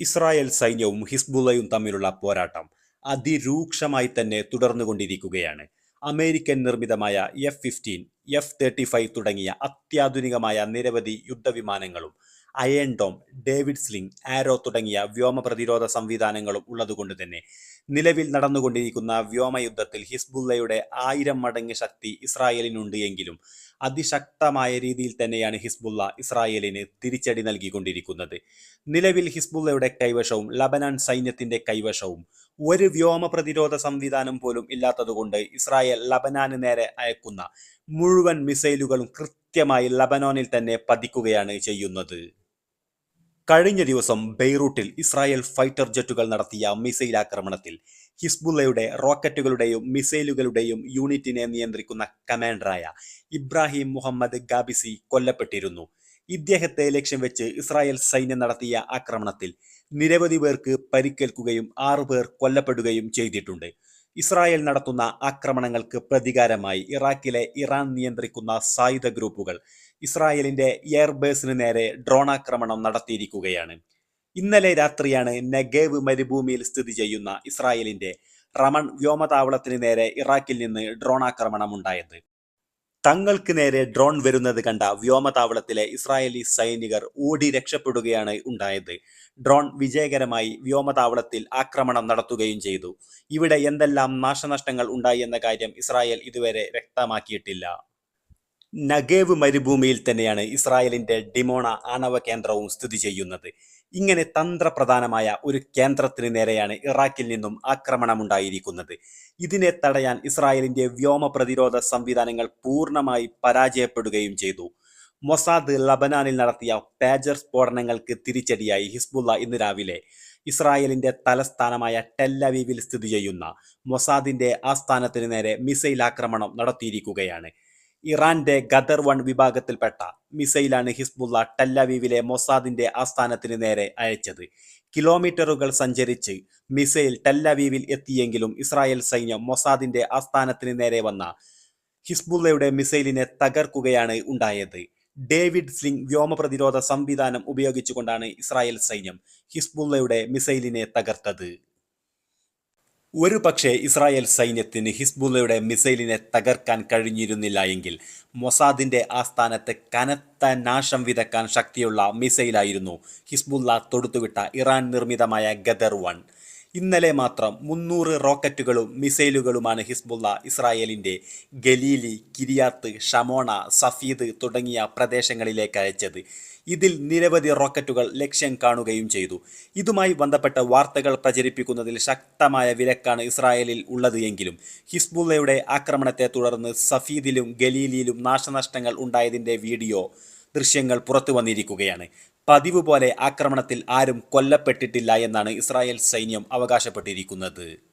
Israel സൈന്യവും ഹിസ്ബുള്ളയും തമ്മിലുള്ള പോരാട്ടം അതിരൂക്ഷമായി തന്നെ തുടർന്നുകൊണ്ടിരിക്കുകയാണ്. അമേരിക്കൻ നിർമ്മിതമായ F fifteen F thirty five തുടങ്ങിയ അത്യാധുനികമായ നിരവധി യുദ്ധവിമാനങ്ങളും Iron Dome David Sling Arrow തുടങ്ങിയ വ്യോമ പ്രതിരോധ സംവിധാനങ്ങളും ഉള്ളതുകൊണ്ട് തന്നെ നിലവിൽ നടന്നുകൊണ്ടിരിക്കുന്ന വ്യോമയുദ്ധത്തിൽ ഹിസ്ബുള്ളയുടെ ആയിരം മടങ്ങ് ശക്തി ഇസ്രായേലിനുണ്ട് എങ്കിലും അതിശക്തമായ രീതിയിൽ തന്നെയാണ് ഹിസ്ബുള്ള ഇസ്രായേലിന് തിരിച്ചടി നൽകിക്കൊണ്ടിരിക്കുന്നത്. നിലവിൽ ഹിസ്ബുള്ളയുടെ കൈവശവും ലബനാൻ സൈന്യത്തിന്റെ കൈവശവും ഒരു വ്യോമ പ്രതിരോധ സംവിധാനം പോലും ഇല്ലാത്തതുകൊണ്ട് ഇസ്രായേൽ ലബനാന് നേരെ അയക്കുന്ന മുഴുവൻ മിസൈലുകളും കൃത്യമായി ലബനോനിൽ തന്നെ പതിക്കുകയാണ് ചെയ്യുന്നത്. കഴിഞ്ഞ ദിവസം ബെയ്റൂട്ടിൽ ഇസ്രായേൽ ഫൈറ്റർ ജെറ്റുകൾ നടത്തിയ മിസൈൽ ആക്രമണത്തിൽ ഹിസ്ബുള്ളയുടെ റോക്കറ്റുകളുടെയും മിസൈലുകളുടെയും യൂണിറ്റിനെ നിയന്ത്രിക്കുന്ന കമാൻഡറായ ഇബ്രാഹിം മുഹമ്മദ് ഗാബിസി കൊല്ലപ്പെട്ടിരുന്നു. ഇദ്ദേഹത്തെ ലക്ഷ്യം വെച്ച് ഇസ്രായേൽ സൈന്യം നടത്തിയ ആക്രമണത്തിൽ നിരവധി പേർക്ക് പരിക്കേൽക്കുകയും ആറു പേർ കൊല്ലപ്പെടുകയും ചെയ്തിട്ടുണ്ട്. ഇസ്രായേൽ നടത്തുന്ന ആക്രമണങ്ങൾക്ക് പ്രതികാരമായി ഇറാഖിലെ ഇറാൻ നിയന്ത്രിക്കുന്ന സായുധ ഗ്രൂപ്പുകൾ ഇസ്രായേലിന്റെ എയർബേസിന് നേരെ ഡ്രോൺ ആക്രമണം നടത്തിയിരിക്കുകയാണ്. ഇന്നലെ രാത്രിയാണ് നെഗേവ് മരുഭൂമിയിൽ സ്ഥിതി ചെയ്യുന്ന ഇസ്രായേലിന്റെ റമൺ വ്യോമതാവളത്തിന് നേരെ ഇറാഖിൽ നിന്ന് ഡ്രോൺ ആക്രമണം ഉണ്ടായത് തങ്ങൾക്ക് നേരെ ഡ്രോൺ വരുന്നത് കണ്ട വ്യോമതാവളത്തിലെ ഇസ്രായേലി സൈനികർ ഓടി രക്ഷപ്പെടുകയാണ് ഉണ്ടായത്. ഡ്രോൺ വിജയകരമായി വ്യോമതാവളത്തിൽ ആക്രമണം നടത്തുകയും ചെയ്തു. ഇവിടെ എന്തെല്ലാം നാശനഷ്ടങ്ങൾ ഉണ്ടായി എന്ന കാര്യം ഇസ്രായേൽ ഇതുവരെ വ്യക്തമാക്കിയിട്ടില്ല. നഗേവ് മരുഭൂമിയിൽ തന്നെയാണ് ഇസ്രായേലിന്റെ ഡിമോണ ആണവ കേന്ദ്രവും സ്ഥിതി ചെയ്യുന്നത്. ഇങ്ങനെ തന്ത്രപ്രധാനമായ ഒരു കേന്ദ്രത്തിന് നേരെയാണ് ഇറാഖിൽ നിന്നും ആക്രമണമുണ്ടായിരിക്കുന്നത്. ഇതിനെ തടയാൻ ഇസ്രായേലിന്റെ വ്യോമ പ്രതിരോധ സംവിധാനങ്ങൾ പൂർണമായി പരാജയപ്പെടുകയും ചെയ്തു. മൊസാദ് ലബനാനിൽ നടത്തിയ പേജർ സ്ഫോടനങ്ങൾക്ക് തിരിച്ചടിയായി ഹിസ്ബുള്ള ഇന്ന് രാവിലെ ഇസ്രായേലിന്റെ തലസ്ഥാനമായ ടെല്ലവീവിൽ സ്ഥിതി ചെയ്യുന്ന മൊസാദിന്റെ ആസ്ഥാനത്തിന് നേരെ മിസൈൽ ആക്രമണം നടത്തിയിരിക്കുകയാണ്. ഇറാന്റെ ഗദർ വൺ വിഭാഗത്തിൽപ്പെട്ട മിസൈലാണ് ഹിസ്ബുള്ള ടെല്ലവീവിലെ മൊസാദിന്റെ ആസ്ഥാനത്തിന് നേരെ അയച്ചത്. കിലോമീറ്ററുകൾ സഞ്ചരിച്ച് മിസൈൽ ടെല്ലവീവിൽ എത്തിയെങ്കിലും ഇസ്രായേൽ സൈന്യം മൊസാദിന്റെ ആസ്ഥാനത്തിന് നേരെ വന്ന ഹിസ്ബുള്ളയുടെ മിസൈലിനെ തകർക്കുകയാണ് ഉണ്ടായത്. ഡേവിഡ് സിംഗ് വ്യോമ പ്രതിരോധ സംവിധാനം ഉപയോഗിച്ചുകൊണ്ടാണ് ഇസ്രായേൽ സൈന്യം ഹിസ്ബുള്ളയുടെ മിസൈലിനെ തകർത്തത്. ഒരു പക്ഷേ ഇസ്രായേൽ സൈന്യത്തിന് ഹിസ്ബുള്ളയുടെ മിസൈലിനെ തകർക്കാൻ കഴിഞ്ഞിരുന്നില്ല എങ്കിൽ മൊസാദിന്റെ ആസ്ഥാനത്ത് കനത്ത നാശം വിതക്കാൻ ശക്തിയുള്ള മിസൈലായിരുന്നു ഹിസ്ബുള്ള തൊടുത്തുവിട്ട ഇറാൻ നിർമ്മിതമായ ഗദർ വൺ. ഇന്നലെ മാത്രം മുന്നൂറ് റോക്കറ്റുകളും മിസൈലുകളുമാണ് ഹിസ്ബുള്ള ഇസ്രായേലിന്റെ ഗലീലി കിരിയാത്ത് ഷമോണ സഫീദ് തുടങ്ങിയ പ്രദേശങ്ങളിലേക്ക് അയച്ചത്. ഇതിൽ നിരവധി റോക്കറ്റുകൾ ലക്ഷ്യം കാണുകയും ചെയ്തു. ഇതുമായി ബന്ധപ്പെട്ട വാർത്തകൾ പ്രചരിപ്പിക്കുന്നതിൽ ശക്തമായ വിലക്കാണ് ഇസ്രായേലിൽ ഉള്ളത് എങ്കിലും ഹിസ്ബുള്ളയുടെ ആക്രമണത്തെ തുടർന്ന് സഫീദിലും ഗലീലിയിലും നാശനഷ്ടങ്ങൾ ഉണ്ടായതിന്റെ വീഡിയോ ദൃശ്യങ്ങൾ പുറത്തു വന്നിരിക്കുകയാണ്. പതിവ് പോലെ ആക്രമണത്തിൽ ആരും കൊല്ലപ്പെട്ടിട്ടില്ല എന്നാണ് ഇസ്രായേൽ സൈന്യം അവകാശപ്പെട്ടിരിക്കുന്നത്.